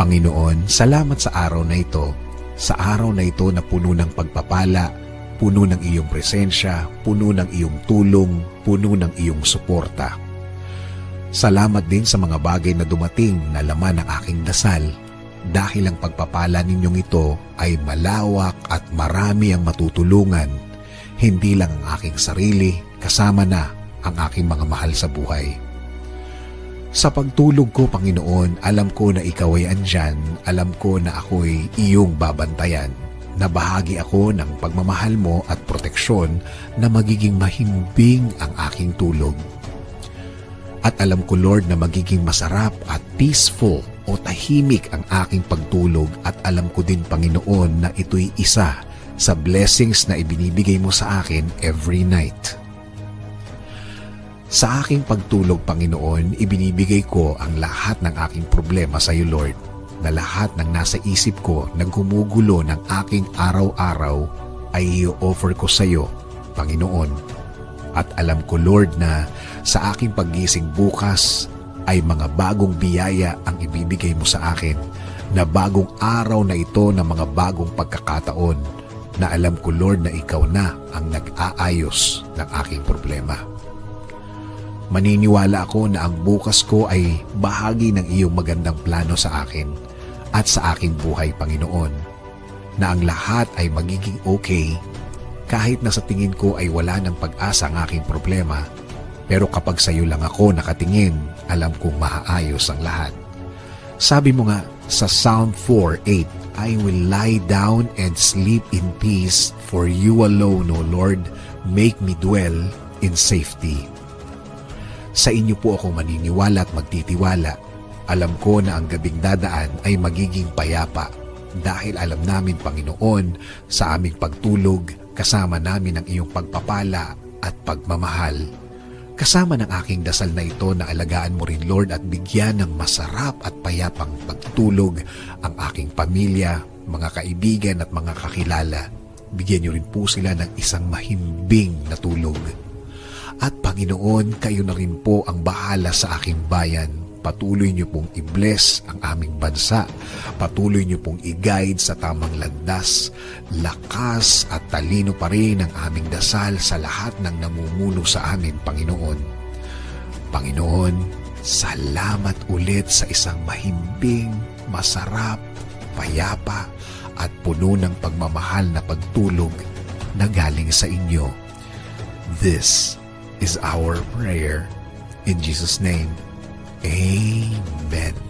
Panginoon, salamat sa araw na ito, sa araw na ito na puno ng pagpapala, puno ng iyong presensya, puno ng iyong tulong, puno ng iyong suporta. Salamat din sa mga bagay na dumating na laman ng aking dasal dahil ang pagpapala ninyong ito ay malawak at marami ang matutulungan, hindi lang ang aking sarili, kasama na ang aking mga mahal sa buhay. Sa pagtulog ko, Panginoon, alam ko na ikaw ay andyan, alam ko na ako'y iyong babantayan, na bahagi ako ng pagmamahal mo at proteksyon na magiging mahimbing ang aking tulog. At alam ko, Lord, na magiging masarap at peaceful o tahimik ang aking pagtulog at alam ko din, Panginoon, na ito'y isa sa blessings na ibinibigay mo sa akin every night. Sa aking pagtulog, Panginoon, ibinibigay ko ang lahat ng aking problema sa iyo, Lord, na lahat ng nasa isip ko na gumugulo ng aking araw-araw ay i-offer ko sa iyo, Panginoon. At alam ko, Lord, na sa aking paggising bukas ay mga bagong biyaya ang ibibigay mo sa akin na bagong araw na ito ng mga bagong pagkakataon na alam ko, Lord, na ikaw na ang nag-aayos ng aking problema. Maniniwala ako na ang bukas ko ay bahagi ng iyong magandang plano sa akin at sa aking buhay, Panginoon, na ang lahat ay magiging okay kahit na sa tingin ko ay wala ng pag-asa ang aking problema, pero kapag sa iyo lang ako nakatingin, alam kong maaayos ang lahat. Sabi mo nga sa Psalm 4:8, I will lie down and sleep in peace, for you alone, O Lord, make me dwell in safety. Sa inyo po ako maniniwala at magtitiwala. Alam ko na ang gabing dadaan ay magiging payapa dahil alam namin, Panginoon, sa aming pagtulog, kasama namin ang iyong pagpapala at pagmamahal. Kasama ng aking dasal na ito na alagaan mo rin, Lord, at bigyan ng masarap at payapang pagtulog ang aking pamilya, mga kaibigan at mga kakilala. Bigyan niyo rin po sila ng isang mahimbing na tulog. At Panginoon, kayo na rin po ang bahala sa aking bayan. Patuloy niyo pong i-bless ang aming bansa. Patuloy niyo pong i-guide sa tamang landas. Lakas at talino pa rin ang aming dasal sa lahat ng namumuno sa amin, Panginoon. Panginoon, salamat ulit sa isang mahimbing, masarap, payapa, at puno ng pagmamahal na pagtulog na galing sa inyo. This is our prayer. In Jesus' name, Amen.